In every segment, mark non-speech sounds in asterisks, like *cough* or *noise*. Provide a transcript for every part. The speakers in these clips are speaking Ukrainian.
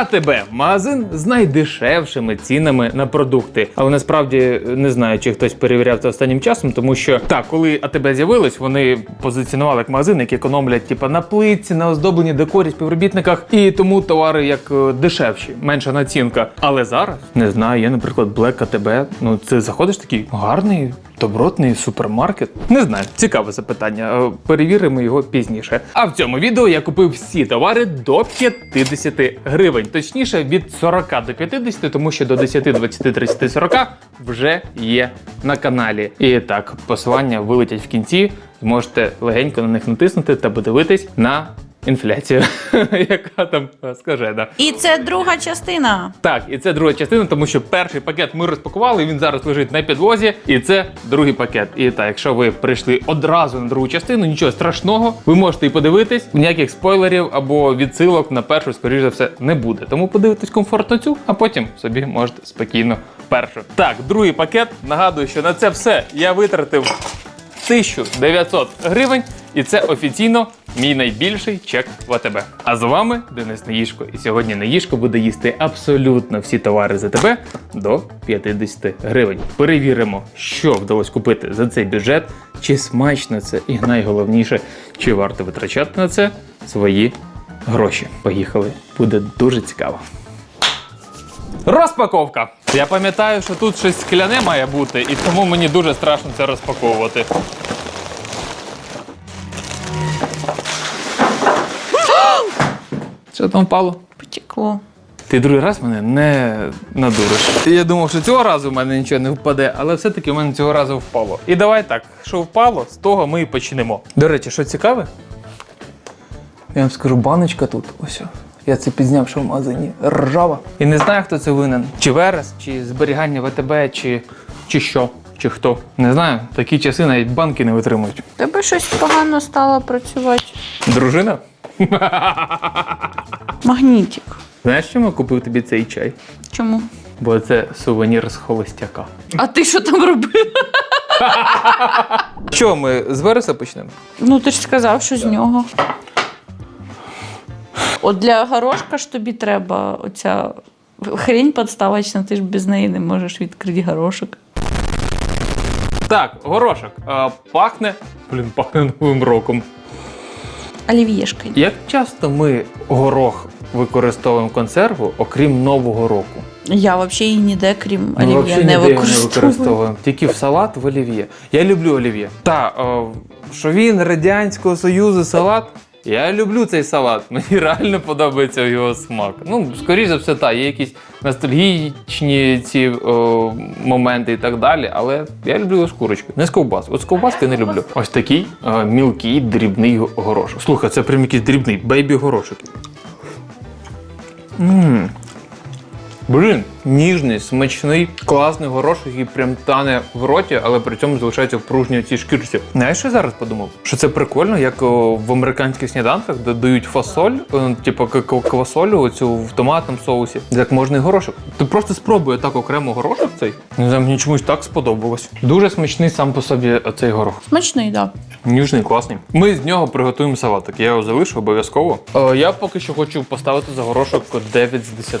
АТБ магазин з найдешевшими цінами на продукти. Але насправді не знаю, чи хтось перевіряв це останнім часом, тому що так, коли АТБ з'явилось, вони позиціонували як магазин, які економлять типа на плитці, на оздобленні декорі, співробітниках, і тому товари як е, дешевші, менша націнка. Але зараз не знаю, я, наприклад, Black АТБ. Ну це заходиш такий гарний. Добротний супермаркет? Не знаю, цікаве запитання. Е, Перевіримо його пізніше. А в цьому відео я купив всі товари до 50 гривень. Точніше, від 40 до 50, тому що до 10, 20, 30, 40 вже є на каналі. І так, посилання вилетять в кінці. Зможете легенько на них натиснути та подивитись на інфляцію, *laughs* яка там е, скажена. І це друга частина. Так, і це друга частина, тому що перший пакет ми розпакували, він зараз лежить на підлозі, і це другий пакет. І так, якщо ви прийшли одразу на другу частину, нічого страшного, ви можете і подивитись. Ніяких спойлерів або відсилок на першу, скоріш за все, не буде. Тому подивитесь комфортно цю, а потім собі можете спокійно першу. Так, другий пакет. Нагадую, що на це все я витратив 1900 гривень, і це офіційно мій найбільший чек в АТБ. А з вами Денис Неїшко. І сьогодні Неїшко буде їсти абсолютно всі товари з АТБ до 50 гривень. Перевіримо, що вдалося купити за цей бюджет, чи смачно це, і найголовніше, чи варто витрачати на це свої гроші. Поїхали, буде дуже цікаво. Розпаковка. Я пам'ятаю, що тут щось скляне має бути, і тому мені дуже страшно це розпаковувати. Що там впало? Потекло. Ти другий раз мене не надуриш. Я думав, що цього разу в мене нічого не впаде, але все-таки в мене цього разу впало. І давай так, що впало, з того ми і почнемо. До речі, що цікаве? Я вам скажу, баночка тут. Ось. Я це підзняв, що в магазині ржава. І не знаю, хто це винен. Чи Верес, чи зберігання ВТБ, чи, чи що, чи хто. Не знаю. Такі часи навіть банки не витримують. Тебе щось погано стало працювати. Дружина? *laughs* Магнітик. Знаєш, чому я купив тобі цей чай? Чому? Бо це сувенір з холостяка. А ти що там робив? Що, ми з Вереса почнемо? Ну ти ж сказав, що з нього. От для горошка ж тобі треба оця хрень подставочна, ти ж без неї не можеш відкрити горошок. Так, горошок. Е, пахне. Блін, пахне новим роком. Олів'єшкою. Як часто ми горох використовуємо консерву, окрім нового року? Я взагалі її ніде, крім олів'є, не використовую. не використовуємо. Тільки в салат в олів'є. Я люблю олів'є. Та, о, що він Радянського Союзу салат. Я люблю цей салат. *laughs* Мені реально подобається його смак. Ну, скоріш за все, так, є якісь ностальгічні ці о, моменти і так далі, але я люблю його з курочкою. Не з ковбас. От з ковбаски не люблю. Ось такий е, мілкий дрібний горошок. Слухай, це прям якийсь дрібний бейбі горошок. Блін, ніжний, смачний, класний горошок, який прям тане в роті, але при цьому залишається в пружній цій шкірці. Знаєш, що я зараз подумав? Що це прикольно, як о, в американських сніданках додають фасоль, е, типу к- квасолю оцю в томатному соусі, як можна і горошок. Ти просто спробуй так окремо горошок цей. Не знаю, мені чомусь так сподобалось. Дуже смачний сам по собі цей горох. Смачний, так. Ніжний, класний. Ми з нього приготуємо салатик. Я його залишу обов'язково. Е, я поки що хочу поставити за горошок 9 з 10.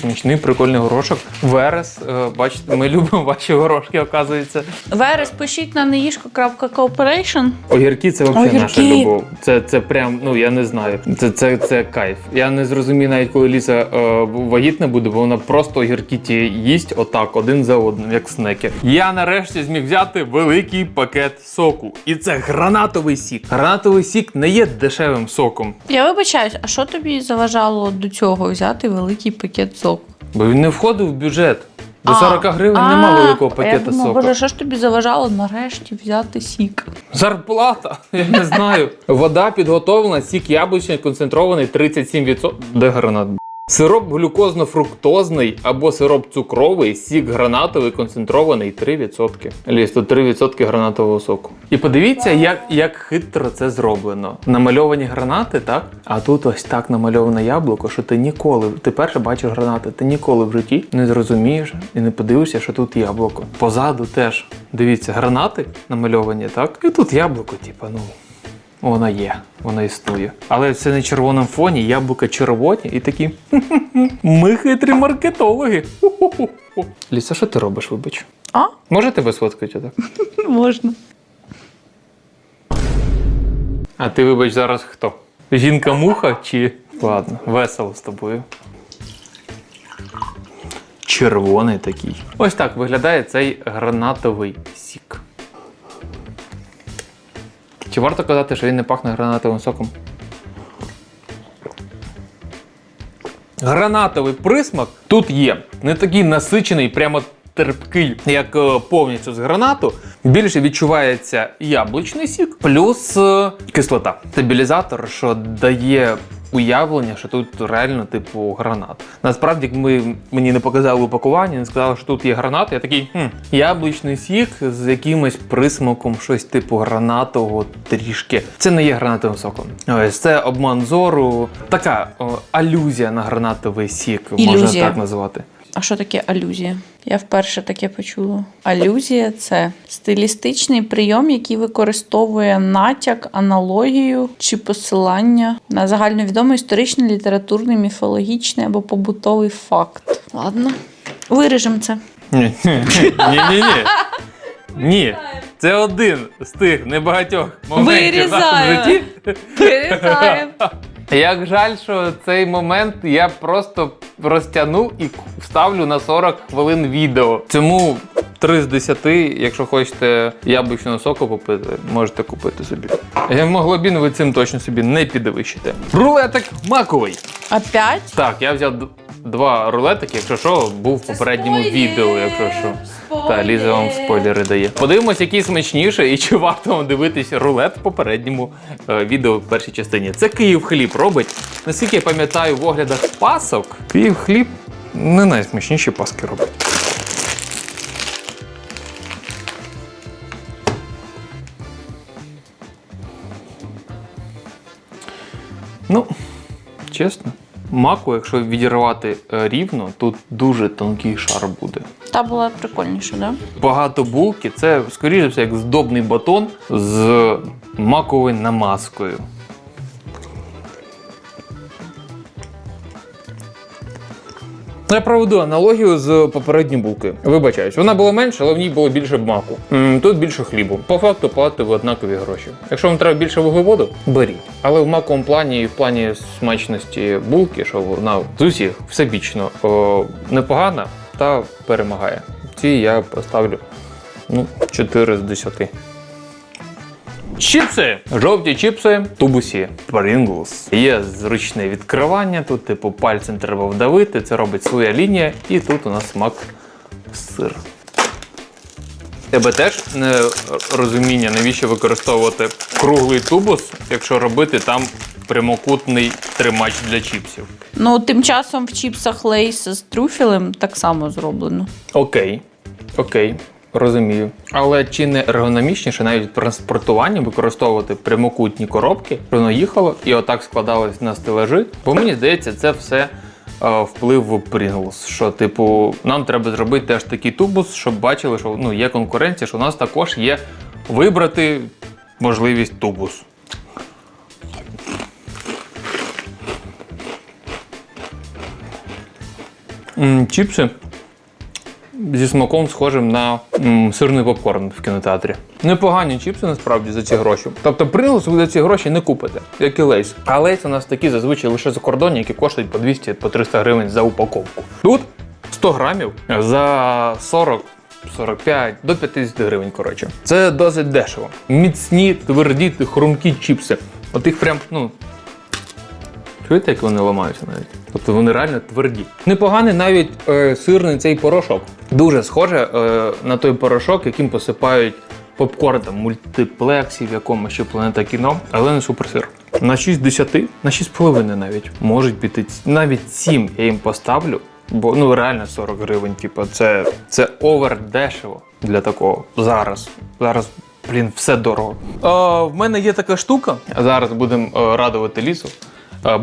Смачний, прикольний горошок. Верес. Е, бачите, ми любимо ваші горошки, оказується. Верес, пишіть на неїшко.cooperation. Огірки це взагалі Огірки. наша любов. Це, це прям, ну я не знаю. Це, це, це кайф. Я не зрозумію навіть коли Ліса е, вагітна буде, бо вона просто огірки ті їсть отак, один за одним, як снеки. Я нарешті зміг взяти великий пакет соку. І це гранатовий сік. Гранатовий сік не є дешевим соком, Я вибачаюсь, а що тобі заважало до цього взяти великий пакет соку? Бо він не входив в бюджет. До 40 гривень нема великого я пакета соку. Боже, що ж тобі заважало нарешті взяти сік? Зарплата, *laughs* я не знаю. Вода підготовлена, сік яблучний концентрований 37%. Де гранат? Сироп глюкозно-фруктозний або сироп цукровий, сік гранатовий концентрований 3%. Ліс, тут 3% гранатового соку. І подивіться, як, як хитро це зроблено. Намальовані гранати, так? А тут ось так намальоване яблуко, що ти ніколи, ти перше бачиш гранати, ти ніколи в житті не зрозумієш і не подивишся, що тут яблуко. Позаду теж дивіться, гранати намальовані, так? І тут яблуко, типа, ну. Воно є, воно існує. Але це на червоному фоні, яблука червоні і такі. Ми хитрі маркетологи. Ліса, що ти робиш, вибач? А? Може тебе сфоткати отак? *laughs* Можна. А ти, вибач, зараз хто? Жінка-муха чи. Ладно, весело з тобою. Червоний такий. Ось так виглядає цей гранатовий сік. Чи варто казати, що він не пахне гранатовим соком? Гранатовий присмак тут є. Не такий насичений, прямо терпкий, як е, повністю з гранату. Більше відчувається яблучний сік, плюс е, кислота. Стабілізатор, що дає уявлення, що тут реально типу гранат. Насправді, як ми мені не показали упакування, не сказали, що тут є гранат. Я такий хм, яблучний сік з якимось присмаком, щось типу гранатового трішки. Це не є гранатовим соком. Ось це обман зору. Така о, алюзія на гранатовий сік, можна так назвати. А що таке алюзія? Я вперше таке почула. Алюзія це стилістичний прийом, який використовує натяк, аналогію чи посилання на загальновідомий історичний, літературний, міфологічний або побутовий факт. Ладно, виріжемо це. Ні, ні, ні. Це один з тих небагатьох моментів в нашому житті. Вирізаємо. Як жаль, що цей момент я просто розтягну і вставлю на 40 хвилин відео. Цьому 3 з 10, якщо хочете яблучного соку попити, можете купити собі. Гемоглобін ви цим точно собі не підвищите. Рулетик маковий. Опять? Так, я взяв два рулетики, якщо що, був в попередньому спойлер! відео, якщо що. Та Ліза вам спойлери дає. Подивимось, який смачніше і чи варто вам дивитись рулет в попередньому е, відео в першій частині. Це Київ хліб робить. Наскільки я пам'ятаю, в оглядах пасок Київ хліб не найсмачніші паски робить. Ну, чесно. Маку, якщо відірвати е, рівно, тут дуже тонкий шар буде. Та була прикольніша, да? Багато булки це, скоріше все, як здобний батон з маковою намазкою. Я проведу аналогію з попередньою булкою. Вибачаюсь, вона була менша, але в ній було більше маку. Тут більше хлібу. По факту платите ви однакові гроші. Якщо вам треба більше вуглеводу, беріть. Але в маковому плані і в плані смачності булки, що вона з усіх всебічно о, непогана та перемагає. Ці я поставлю ну, 4 з 10. Чіпси! Жовті чіпси, тубусі Pringles. Є зручне відкривання. Тут, типу, пальцем треба вдавити, це робить своя лінія, і тут у нас смак сир. Тебе теж не розуміння, навіщо використовувати круглий тубус, якщо робити там прямокутний тримач для чіпсів. Ну, тим часом в чіпсах лейс з трюфелем так само зроблено. Окей, окей, розумію. Але чи не ергономічніше навіть в транспортуванні використовувати прямокутні коробки, щоб воно їхало і отак складалось на стелажі? Бо мені здається, це все е, вплив Pringles, що, типу, нам треба зробити теж такий тубус, щоб бачили, що ну, є конкуренція, що у нас також є вибрати можливість тубус. Чіпси зі смаком схожим на м, сирний попкорн в кінотеатрі. Непогані чіпси насправді за ці гроші. Тобто Pringles ви за ці гроші не купите, як і лейс. А лейс у нас такі зазвичай лише закордонні, які коштують по 200 по 300 гривень за упаковку. Тут 100 грамів за 40. 45 до 50 гривень, коротше. Це досить дешево. Міцні, тверді, хрумкі чіпси. От їх прям, ну, Чуєте, як вони ламаються навіть? Тобто вони реально тверді. Непоганий навіть е, сирний цей порошок. Дуже схоже е, на той порошок, яким посипають попкорн там, мультиплексі в якомусь ще планета кіно, але не суперсир. На 6 з 10, на 6,5 навіть можуть піти. Навіть 7 я їм поставлю, бо ну реально 40 гривень. Типу, це, це овер дешево для такого. Зараз. Зараз. Блін, все дорого. Е, в мене є така штука. Зараз будемо е, радувати лісу. Е,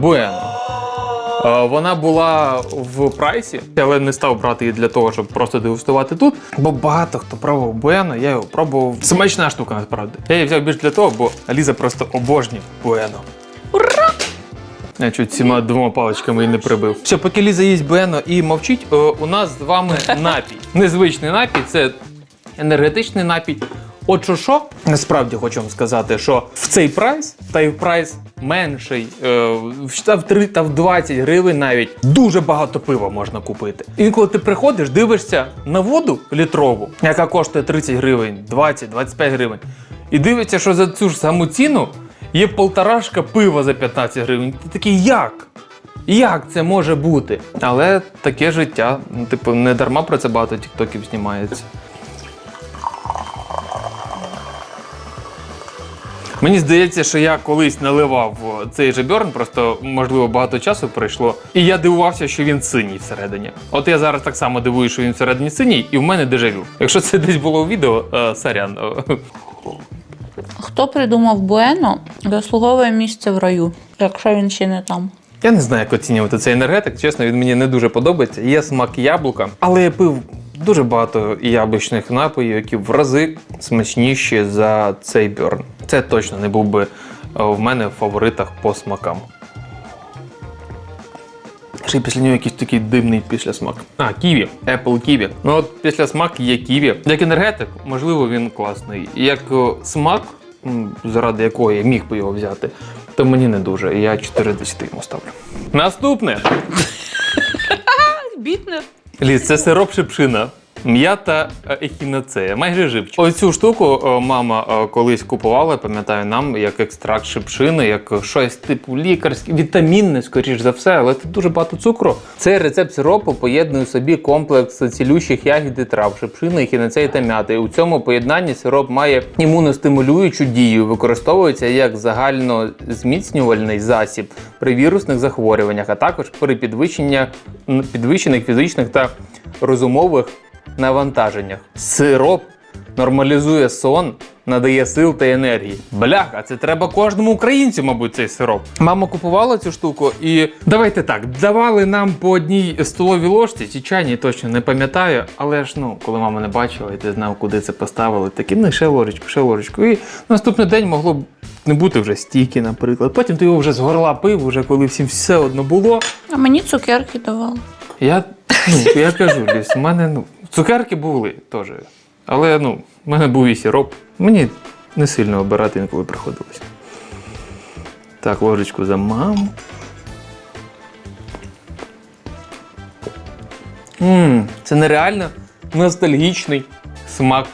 Е, Вона була в прайсі, але не став брати її для того, щоб просто дегустувати тут. Бо багато хто пробував Буено, я його пробував. Смачна штука насправді. Я її взяв більш для того, бо Аліза просто обожнює Буено. Ура! Я чуть цими двома паличками і не прибив. Все, поки Ліза їсть Буено і мовчить, е, у нас з вами *laughs* напій. Незвичний напій це енергетичний напій. От що що, насправді хочу вам сказати, що в цей прайс, та й в прайс менший, е, в- та в 3 та в 20 гривень навіть дуже багато пива можна купити. І коли ти приходиш, дивишся на воду літрову, яка коштує 30 гривень, 20-25 гривень, і дивишся, що за цю ж саму ціну є полторашка пива за 15 гривень. Ти такий як? Як це може бути? Але таке життя. Ну, типу, не дарма про це багато тіктоків знімається. Мені здається, що я колись наливав цей же бьорн, просто можливо багато часу пройшло, і я дивувався, що він синій всередині. От я зараз так само дивую, що він всередині синій, і в мене дежавю. Якщо це десь було у відео, е, сорян. Хто придумав Буено, заслуговує місце в раю, якщо він ще не там. Я не знаю, як оцінювати цей енергетик. Чесно, він мені не дуже подобається. Є смак яблука, але я пив дуже багато яблучних напоїв, які в рази смачніші за цей бьорн. Це точно не був би е, в мене в фаворитах по смакам. Ще після нього якийсь такий дивний післясмак. А, ківі, Apple ківі. Ну от післясмак є ківі. Як енергетик, можливо, він класний. Як е, смак, заради якого я міг би його взяти, то мені не дуже. Я 4 з 10 йому ставлю. Наступне. Бітнер. Ліс, це сироп шипшина. М'ята е, ехінацея, майже живчик. Оцю штуку е, мама е, колись купувала, пам'ятаю нам, як екстракт шипшини, як щось типу лікарське, вітамінне, скоріш за все, але тут дуже багато цукру. Цей рецепт сиропу поєднує в собі комплекс цілющих ягід і трав, шипшини, ехінацеї та м'яти. У цьому поєднанні сироп має імуностимулюючу дію, використовується як загально зміцнювальний засіб при вірусних захворюваннях, а також при підвищення підвищених фізичних та розумових навантаженнях. Сироп нормалізує сон, надає сил та енергії. Бляха, це треба кожному українцю, мабуть, цей сироп. Мама купувала цю штуку, і давайте так, давали нам по одній столовій ложці, чи чайній точно не пам'ятаю, але ж ну, коли мама не бачила, і ти знав, куди це поставили, такі ну ще ложечку, ще ложечку. І наступний день могло б не бути вже стільки, наприклад. Потім ти його вже з горла пив, вже коли всім все одно було. А мені цукерки давали. Я, ну, я кажу, Ліс, у мене ну, цукерки були теж. Але ну, в мене був і сироп. Мені не сильно обирати інколи приходилось. Так, ложечку за маму. Ммм, це нереально ностальгічний смак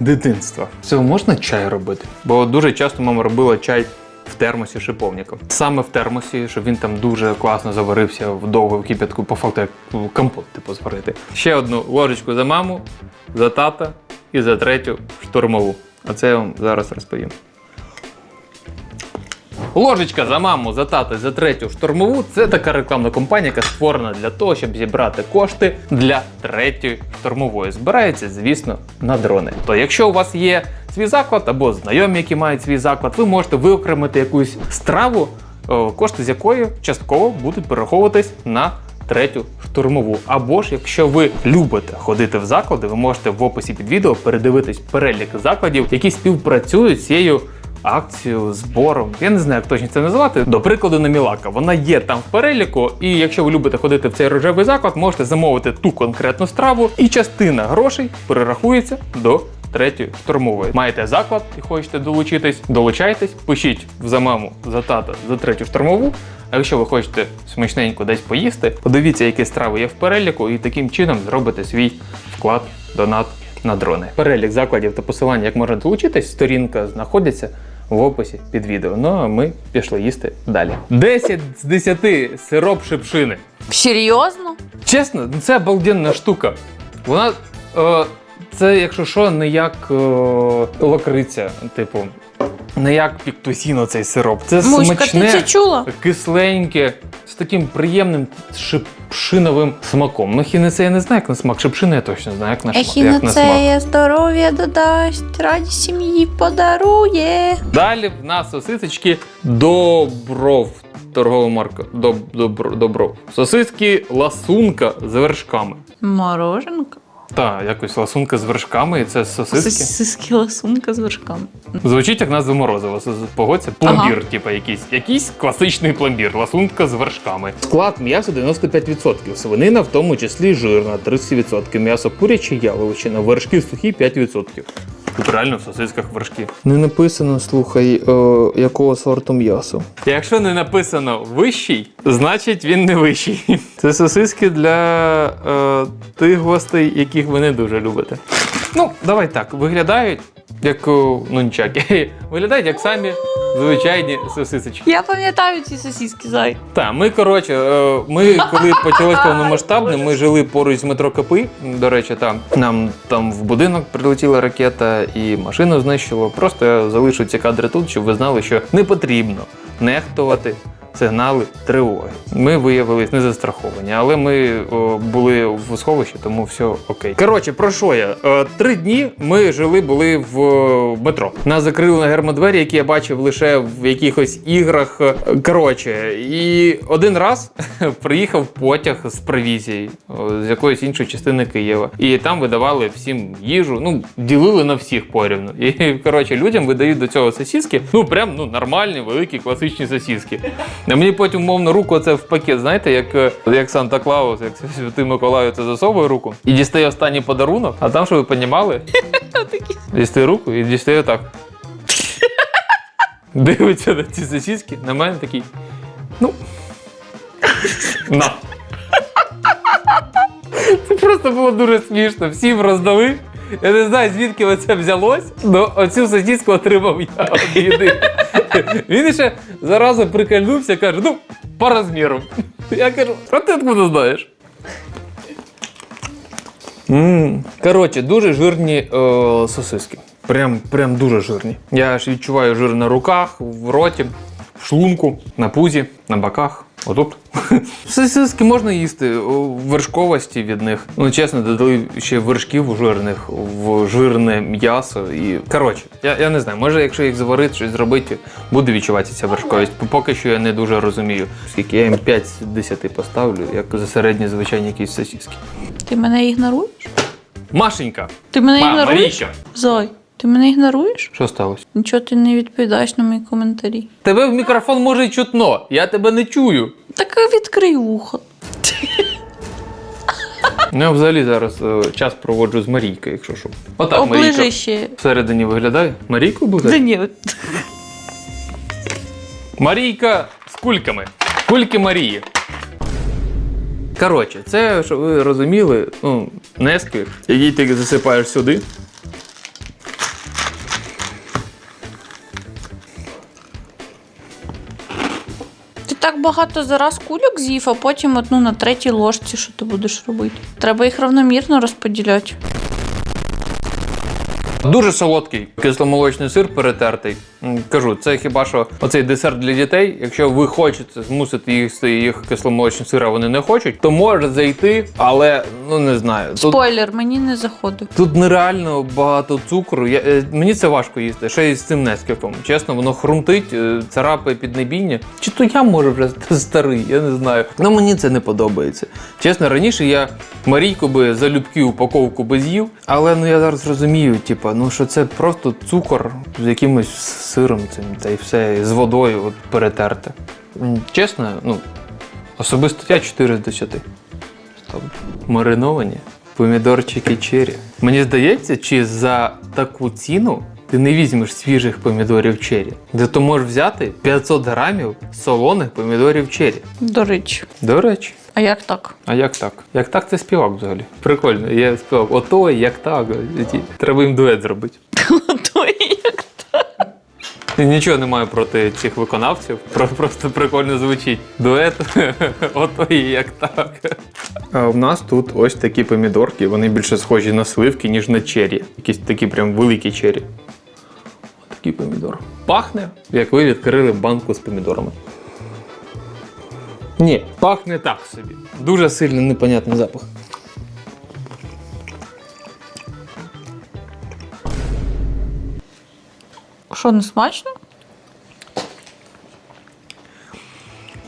дитинства. З цього можна чай робити? Бо дуже часто мама робила чай в термосі шиповником. Саме в термосі, щоб він там дуже класно заварився в кип'ятку, по факту як компот, типу, зварити. Ще одну ложечку за маму, за тата і за третю штурмову. А це я вам зараз розповім. Ложечка за маму, за тата, за третю штурмову це така рекламна кампанія, яка створена для того, щоб зібрати кошти для третьої штурмової. Збирається, звісно, на дрони. То якщо у вас є свій заклад або знайомі, які мають свій заклад, ви можете виокремити якусь страву, е, кошти з якої частково будуть перераховуватись на третю штурмову. Або ж, якщо ви любите ходити в заклади, ви можете в описі під відео передивитись перелік закладів, які співпрацюють з цією акцією, збором. Я не знаю, як точно це назвати. До прикладу, на Мілака. Вона є там в переліку, і якщо ви любите ходити в цей рожевий заклад, можете замовити ту конкретну страву, і частина грошей перерахується до. Третьої штурмової. Маєте заклад і хочете долучитись, долучайтесь, пишіть за маму, за тата, за третю штурмову. А якщо ви хочете смачненько десь поїсти, подивіться, які страви є в переліку, і таким чином зробите свій вклад, донат на дрони. Перелік закладів та посилання, як можна долучитись, сторінка знаходиться в описі під відео. Ну а ми пішли їсти далі. 10 з 10 сироп шипшини. Серйозно? Чесно, це обалденна штука. Вона. Е, це, якщо що, не як е, лакриця, типу, не як піктусіно цей сироп. Це Муська, смачне, ти це чула? кисленьке, з таким приємним шипшиновим смаком. Ну, хінеце я не знаю, як на смак. Шипшини я точно знаю, як на, шма- як на смак. Ехінацея здоров'я додасть, радість сім'ї подарує. Далі в нас сосисочки добров. торгова марка Доб, добро, добро. Сосиски ласунка з вершками. Мороженка. Так, якось ласунка з вершками, і це сосиски. Сосиски ласунка з вершками. Звучить як назва морозива. Погодься, пломбір, типу, якийсь. Якийсь класичний пломбір, ласунка з вершками. Склад м'яса 95%, свинина, в тому числі жирна 30%, м'ясо куряче, яловичина, вершки сухі 5%. Тут реально в сосисках вершки. Не написано, слухай, о, якого сорту м'ясо. Якщо не написано вищий, значить він не вищий. Це сосиски для е, тих гостей, яких ви не дуже любите. Ну, давай так, виглядають як нунчаки. *laughs* Виглядають як самі звичайні сосисочки. Я пам'ятаю ці сосиски, зай. Так, ми коротше, е, ми коли почалось повномасштабне, ми жили поруч з метро Капи. До речі, там нам там в будинок прилетіла ракета і машину знищило. Просто я залишу ці кадри тут, щоб ви знали, що не потрібно нехтувати. Сигнали тривоги. Ми виявились не застраховані, але ми о, були в сховищі, тому все окей. Коротше, про що я? Е, три дні ми жили, були в е, метро. Нас закрили на гермодвері, які я бачив лише в якихось іграх. Е, Коротше, і один раз *laughs* приїхав потяг з провізією з якоїсь іншої частини Києва. І там видавали всім їжу. Ну, ділили на всіх порівну. І коротше, людям видають до цього сосіски. Ну, прям ну, нормальні, великі, класичні сосіски. А мені потім, мовно, руку це в пакет, знаєте, як, е, як Санта Клаус, як *laughs* Святий Миколаю це засовує руку і дістає останній подарунок, а там, щоб ви понімали, *laughs* дістає руку і дістає так. *laughs* Дивиться на ці сосіски, на мене такий. Ну. На. Це просто було дуже смішно. Всім роздали. Я не знаю, звідки оце взялось, але оцю сосіску отримав я один. Він ще зараза прикольнувся, каже, ну, по розміру. Я кажу, а ти откуда знаєш? М, Коротше, дуже жирні е, сосиски. Прям, прям дуже жирні. Я аж відчуваю жир на руках, в роті, в шлунку, на пузі, на боках. Отут. *laughs* Сосиски можна їсти, вершковості від них. Ну, чесно, додали ще вершків жирних в жирне м'ясо. І коротше, я, я не знаю, може, якщо їх зварити, щось зробити, буде відчуватися ця вершковість. Поки що я не дуже розумію. Скільки я їм 5 з 10 поставлю, як за середні звичайні якісь сосиски. Ти мене ігноруєш? Машенька! Ти мене Ма, ігноруєш? Марійка! Зой, ти мене ігноруєш? Що сталося? Нічого ти не відповідаєш на мої коментарі. Тебе в мікрофон може й чутно, я тебе не чую. Так відкрий вухо. Ну, я взагалі зараз е, час проводжу з Марійкою, якщо що. Отак, Оближи Марійка ще. всередині виглядає. Марійку буде? Да ні, Марійка з кульками. Кульки Марії. Коротше, це, щоб ви розуміли, ну, нески, які ти засипаєш сюди. Багато зараз кульок з'їв, а потім одну на третій ложці, що ти будеш робити. Треба їх равномірно розподіляти. Дуже солодкий кисломолочний сир перетертий. Кажу, це хіба що оцей десерт для дітей. Якщо ви хочете змусити їсти їх кисломолочний сир, а вони не хочуть, то може зайти, але ну не знаю. Тут, Спойлер, мені не заходив. тут нереально багато цукру. Я, е, мені це важко їсти. Ще й з цим нескіпом. Чесно, воно хрумтить, е, царапає піднебіння. Чи то я може вже старий, я не знаю. Ну мені це не подобається. Чесно, раніше я Марійку би залюбки упаковку би з'їв, але ну я зараз розумію, типа, ну що це просто цукор з якимось сиром цим, та й все з водою от, перетерте. Чесно, ну особисто я 4 з 10. Ставлю. Мариновані помідорчики чері. Мені здається, чи за таку ціну ти не візьмеш свіжих помідорів чері, де ти можеш взяти 500 грамів солоних помідорів чері. До речі. До речі. А як так? А як так? Як так це співак взагалі? Прикольно, я співак. Ото, як так. Треба їм дует зробити. *laughs* То і як І Нічого не маю проти цих виконавців, просто прикольно звучить. Дует, *laughs* ото і як так. А в нас тут ось такі помідорки, вони більше схожі на сливки, ніж на чері. Якісь такі прям великі чері. Такий помідор. Пахне, як ви відкрили банку з помідорами. Ні, пахне так собі. Дуже сильно непонятний запах. Що, не смачно?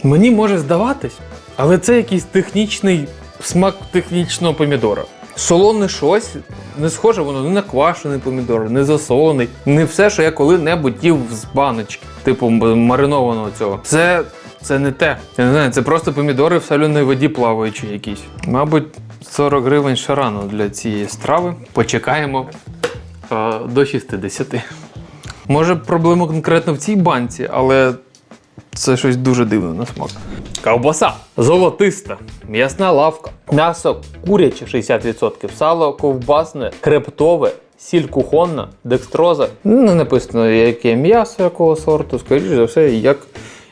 Мені може здаватись, але це якийсь технічний смак технічного помідора. Солоне щось, не схоже воно не на квашений помідор, не засолений, не все, що я коли-небудь їв з баночки, типу маринованого цього. Це, це не те. Я не знаю, це просто помідори в соленій воді плаваючі якісь. Мабуть, 40 гривень ще рано для цієї страви. Почекаємо е, до 60. Може, проблема конкретно в цій банці, але це щось дуже дивне на смак. Ковбаса золотиста, м'ясна лавка, м'ясо куряче 60%, сало ковбасне, хребтове, сіль кухонна, декстроза. Ну, Не написано, яке м'ясо, якого сорту, скоріш за все, як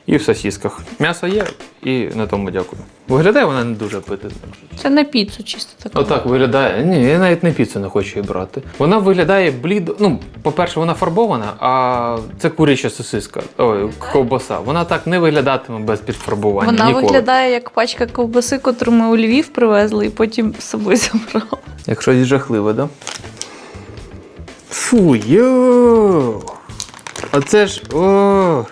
і в сосісках. М'ясо є, і на тому дякую. Виглядає вона не дуже апетитно. Це на піцу чисто таке. Отак виглядає. Ні, я навіть не піцу не хочу її брати. Вона виглядає блідо. Ну, по-перше, вона фарбована, а це куряча сосиска. Ой, ковбаса. Вона так не виглядатиме без підфарбування. Вона ніколи. виглядає як пачка ковбаси, котру ми у Львів привезли і потім з собою забрали. Як щось жахливе, да? Фу, йо. Оце ж. О.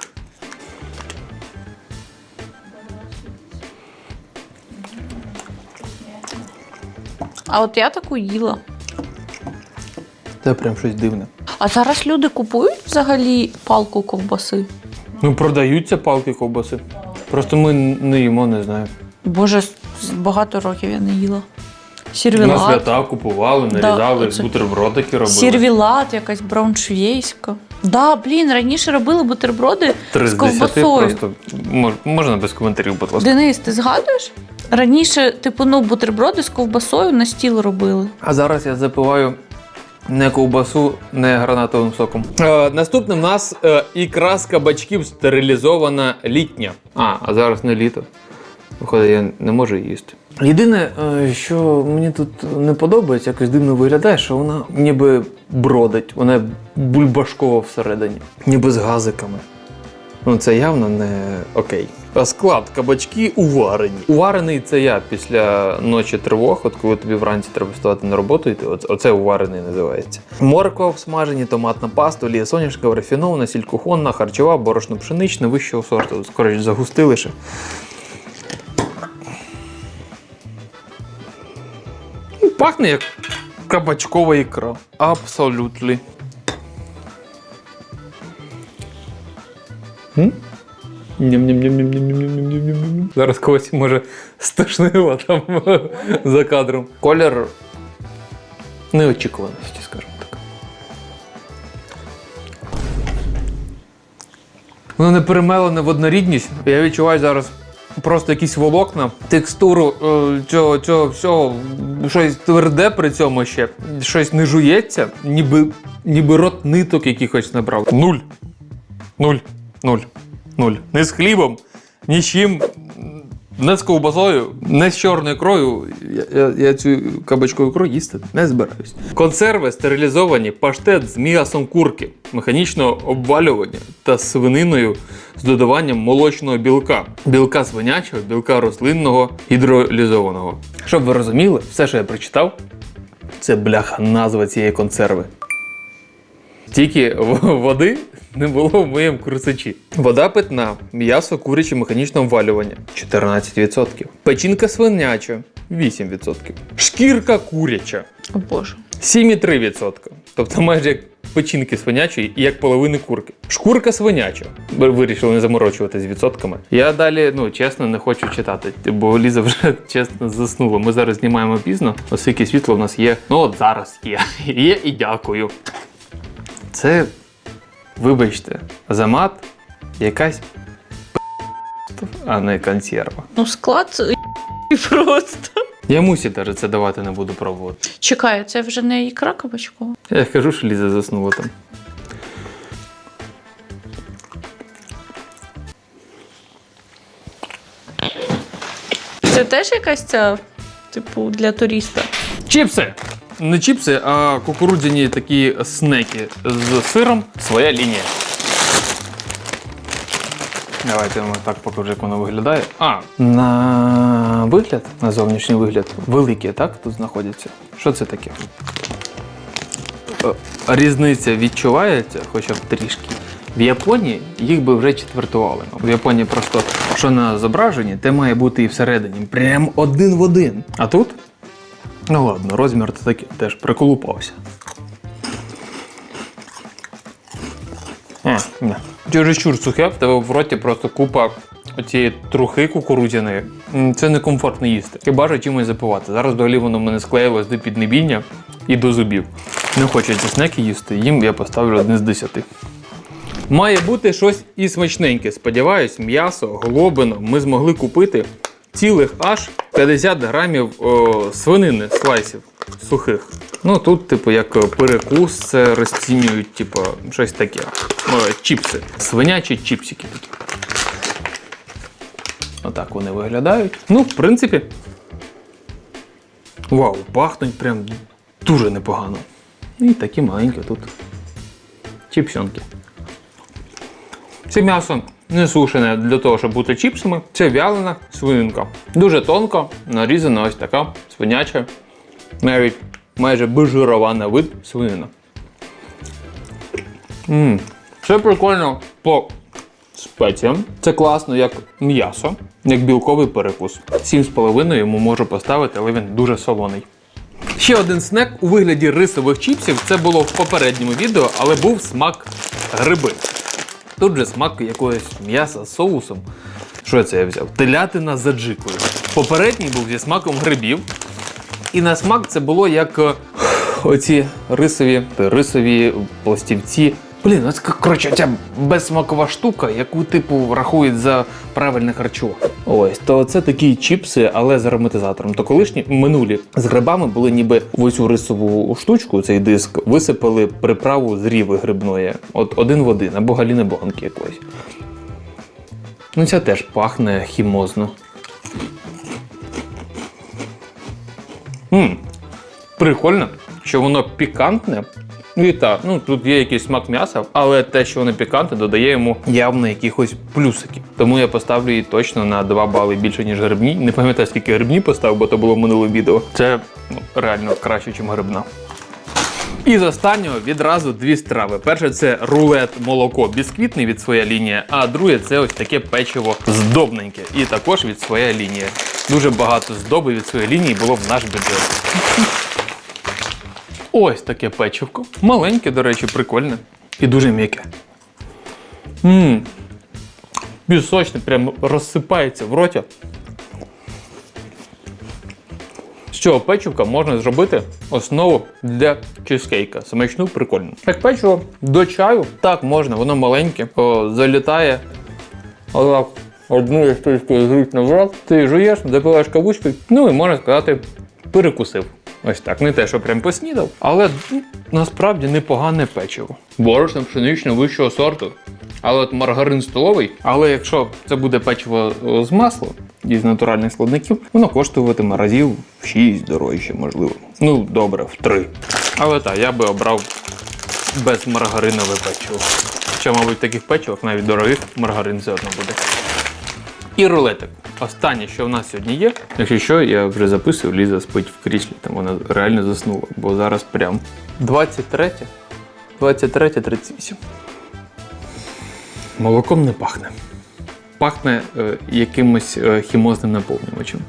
А от я таку їла. Це прям щось дивне. А зараз люди купують взагалі палку ковбаси. Ну, продаються палки ковбаси. Просто ми не їмо, не знаю. Боже, багато років я не їла. На свята купували, Да, нарізали, оце. бутербродики робили. Сірвілат, якась брауншвейська. Да, блін, раніше робили бутерброди Три з з десяти ковбасою. просто мож- можна без коментарів, будь ласка. Денис, ти згадуєш? Раніше, типу, ну, бутерброди з ковбасою на стіл робили. А зараз я запиваю не ковбасу, не гранатовим соком. Е, наступним у нас е, ікра з кабачків стерилізована літня. А, а зараз не літо. Виходить, я не можу їсти. Єдине, е, що мені тут не подобається, якось дивно виглядає, що вона ніби бродить, вона бульбашкова всередині, ніби з газиками. Ну, це явно не окей. А Склад кабачки уварені. Уварений це я після ночі тривог, от коли тобі вранці треба вставати на роботу, йти, оце, оце уварений називається. Морква обсмажені, томатна паста, олія соняшка, рафінована, сількухонна, харчова, борошно пшеничне, вищого сорту. Скоріше загустили ще. Пахне як кабачкова ікра. Абсолютно. Ням-ням-ням-ням-ням-ням-ням-ням-ням. Зараз когось може стошнило там *laughs* за кадром. Колір неочікуваності, скажімо так. Воно не перемелене в однорідність. Я відчуваю зараз просто якісь волокна, текстуру е, цього, цього всього, щось тверде при цьому ще, щось не жується, ніби, ніби рот ниток якихось набрав. Нуль. Нуль. Нуль. Нуль. Не з хлібом, ні з чим, не з ковбасою, не з чорною ікрою. Я, я, я цю кабачкову ікру їсти не збираюсь. Консерви стерилізовані, паштет з м'ясом курки, механічного обвалювання та свининою з додаванням молочного білка, білка свинячого, білка рослинного, гідролізованого. Щоб ви розуміли, все, що я прочитав, це бляха назва цієї консерви. Тільки води не було в моєму курсачі. Вода питна, м'ясо куряче механічного валювання 14%. Печінка свиняча 8%. Шкірка куряча О Боже. 7,3%. Тобто майже як печінки свинячої і як половини курки. Шкурка свиняча. Вирішили не заморочувати з відсотками. Я далі, ну чесно, не хочу читати, бо Ліза вже *laughs* чесно заснула. Ми зараз знімаємо пізно, оскільки світло в нас є. Ну от зараз є. *laughs* Є і дякую. Це, вибачте, за мат якась п***, а не консерва. Ну, склад просто. Я мусі навіть це давати не буду пробувати. Чекай, це вже не ікра кабачкова. Я кажу, що Ліза заснула там. Це теж якась ця, типу, для туриста. Чіпси! Не чіпси, а кукурудзяні такі снеки з сиром. Своя лінія. Давайте я вам так покажу, як воно виглядає. А, на вигляд, на зовнішній вигляд, великі, так? Тут знаходяться. Що це таке? Е, Різниця відчувається, хоча б трішки, В Японії їх би вже четвертували. В Японії просто що на зображенні, те має бути і всередині. Прям один в один. А тут? Ну ладно, розмір то такий теж приколупався. А. Чересчур сухе, в тебе в роті просто купа цієї трухи кукурудзяної. Це некомфортно їсти. Хіба ж чимось запивати. Зараз взагалі воно мене склеїлось до піднебіння і до зубів. Не хочеться снеки їсти, їм я поставлю один з десяти. Має бути щось і смачненьке. Сподіваюсь, м'ясо, голобино ми змогли купити цілих аж 50 грамів о, свинини слайсів сухих. Ну тут, типу, як перекус, це розцінюють, типу, щось таке. О, чіпси. Свинячі чіпсики. Отак вони виглядають. Ну, в принципі. Вау, пахнуть прям дуже непогано. І такі маленькі тут чіпсьонки. Це м'ясо не сушене для того, щоб бути чіпсами. Це вялена свининка. Дуже тонко нарізана ось така свиняча, навіть майже безжирова на вид свинина. м Це прикольно по спеціям. Це класно як м'ясо, як білковий перекус. 7,5 йому можу поставити, але він дуже солоний. Ще один снек у вигляді рисових чіпсів. Це було в попередньому відео, але був смак гриби. Тут же смак якогось м'яса з соусом. Що це я взяв? Телятина з аджикою. Попередній був зі смаком грибів. І на смак це було як е, оці рисові, рисові пластівці. Блін, це коротше, ця безсмакова штука, яку типу рахують за правильне харчування. Ось, то це такі чіпси, але з ароматизатором. То колишні минулі з грибами були ніби в оцю рисову штучку, цей диск, висипали приправу з ріви грибної. От один в один, або галіни бланки якоїсь. Ну, ця теж пахне хімозно. Мм, прикольно, що воно пікантне. І так, ну тут є якийсь смак м'яса, але те, що воно пікантне, додає йому явно якихось плюсиків. Тому я поставлю її точно на 2 бали більше, ніж грибні. Не пам'ятаю, скільки грибні поставив, бо то було минуле відео. Це ну, реально краще, ніж грибна. І з останнього відразу дві страви. Перше це рулет молоко бісквітний від своя лінія, а друге це ось таке печиво здобненьке. І також від своя лінія. Дуже багато здоби від своєї лінії було в наш бюджет. Ось таке печивко. Маленьке, до речі, прикольне. І дуже м'яке. Ммм. Пісочне, прям розсипається в роті. З цього печивка можна зробити основу для чизкейка. Смачну, прикольну. Як печиво до чаю, так можна, воно маленьке, о, залітає. Отак, одну історію зруть назад, ти жуєш, запиваєш кавучкою, ну і можна сказати, перекусив. Ось так, не те, що прям поснідав, але ну, насправді непогане печиво. Борошно пшеничне вищого сорту. Але от маргарин столовий, але якщо це буде печиво з масла із натуральних складників, воно коштуватиме разів в 6 дорожче, можливо. Ну, добре, в 3. Але так, я би обрав безмаргаринове печиво. Хоча, мабуть, в таких печивах, навіть дорогих, маргарин все одно буде. І рулетик. Останнє, що в нас сьогодні є. Якщо що, я вже записую, Ліза спить в кріслі, там вона реально заснула, бо зараз прям 23, 23, 38. Молоком не пахне. Пахне е, якимось е, хімозним наповнювачем.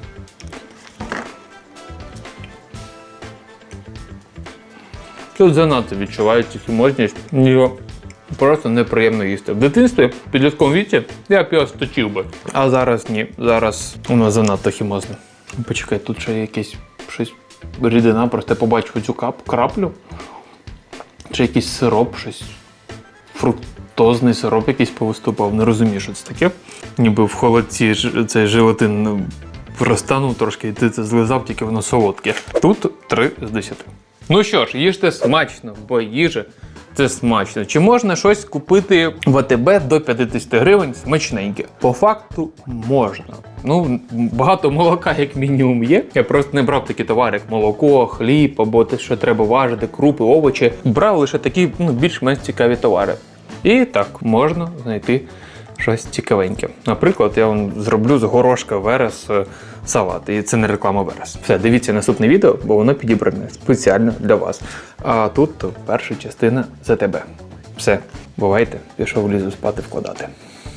Тут занадто відчувається хімозність, його просто неприємно їсти. В дитинстві, в підлітковому віці, я б його сточив би. А зараз ні. Зараз воно занадто хімозне. Почекай, тут ще якесь щось рідина, просто я побачив цю кап, краплю. Чи якийсь сироп, щось фруктозний сироп якийсь повиступав. Не розумію, що це таке. Ніби в холодці цей желатин ну, розтанув трошки, і ти це злизав, тільки воно солодке. Тут 3 з 10. Ну що ж, їжте смачно, бо їжа це смачно. Чи можна щось купити в АТБ до 50 гривень смачненьке? По факту можна. Ну, багато молока, як мінімум, є. Я просто не брав такі товари, як молоко, хліб або те, що треба важити, крупи, овочі. Брав лише такі ну, більш-менш цікаві товари. І так можна знайти щось цікавеньке. Наприклад, я вам зроблю з горошка верес е, салат. І це не реклама верес. Все, дивіться наступне відео, бо воно підібране спеціально для вас. А тут перша частина за тебе. Все, Бувайте, пішов лізу спати вкладати.